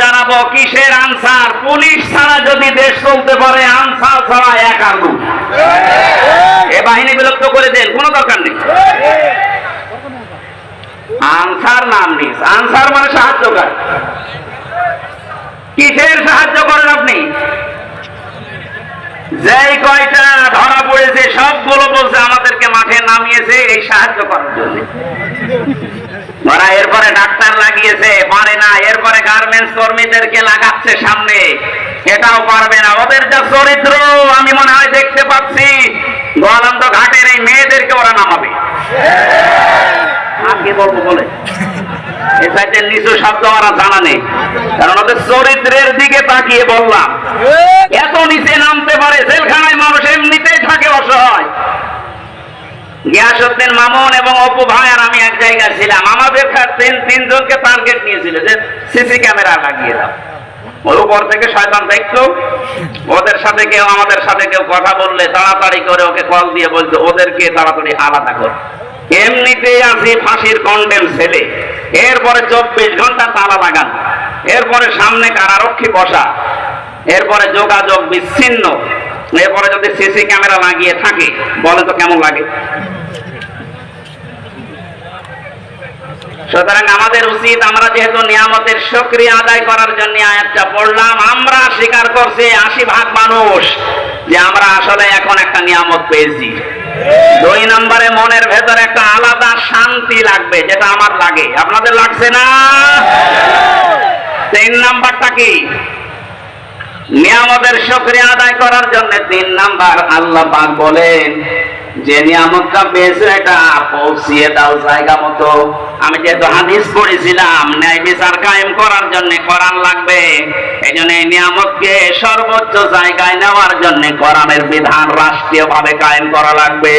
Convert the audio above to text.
জানাব, কিসের answer? Police ছাড়া যদি দেশ চলতে পারে, আনসার ছাড়া এক আর দু এ বাহিনী বিলুপ্ত করে দেন, কোনো দরকার নেই। আনসার নাম নিস। আনসার মানে সাহায্যকার। কিসের সাহায্য করেন আপনি? যেই কয়টা ধরা পড়েছে, সবগুলো বলছে, আমাদেরকে মাঠে নামিয়েছে, এই সাহায্য করার জন্য। ওরা এরপরে ডাক্তার লাগিয়েছে পারে না এরপরে গার্মেন্টস কর্মীদেরকে লাগাচ্ছে সামনে। এটাও পারবে না। ওদের যা চরিত্র, আমি মনে হয় দেখতে পাচ্ছি। গোয়ালন্দ ঘাটের এই মেয়েদেরকে ওরা নামাবে। আর কি বলব বলে? নিচু শব্দ জানা নেই। কারণ ওদের চরিত্রের দিকে তাকিয়ে বললাম। এত নিচে নামতে পারে, জেলখানায় মানুষ এমনিতেই থাকে অসহায়। গিয়াসুদ্দিন মামুন এবং অপু ভাই আর আমি এক জায়গায় ছিলাম। আমাদের তিন তিনজনকে টার্গেট নিয়েছিল, যে সিসি ক্যামেরা লাগিয়ে দাও। উপর থেকে শয়তান দেখতো ওদের সাথে কেউ, আমাদের সাথে কেউ কথা বললে তাড়াতাড়ি করে ওকে কল দিয়ে বলতো, ওদেরকে তাড়াতাড়ি আলাদা কর। এমনিতেই আছি ফাঁসির কন্ডেম ছেলে। এরপরে চব্বিশ ঘণ্টা তালা লাগান। এরপরে সামনে কারারক্ষী বসা। এরপরে যোগাযোগ বিচ্ছিন্ন। এরপরে যদি সিসি ক্যামেরা লাগিয়ে থাকে বলে তো কেমন লাগে? সুতরাং আমাদের উচিত আমরা যেহেতু নিয়ামতের সক্রিয় আদায় করার জন্য আয়াতটা পড়লাম, আমরা স্বীকার করছি আশি ভাগ মানুষ যে আমরা আসলে এখন একটা নিয়ামত পেয়েছি। দুই নম্বরে মনের ভেতর একটা আলাদা শান্তি লাগবে, যেটা আমার লাগে। আপনাদের লাগছে না? তিন নাম্বারটা কি? নিয়ামতের সক্রিয় আদায় করার জন্য তিন নাম্বার আল্লাহ পাক বলেন, যে নিয়ামতটা পেয়েছে, এটা পৌঁছিয়ে দাও জায়গা মতো। আমি যেহেতু হাদিস পড়েছিলাম, ন্যায় বিচার কায়েম করার জন্য কোরআন লাগবে। এই জন্য এই নিয়ামতকে সর্বোচ্চ জায়গায় নেওয়ার জন্য কোরআনের বিধান রাষ্ট্রীয়ভাবে কায়েম করা লাগবে।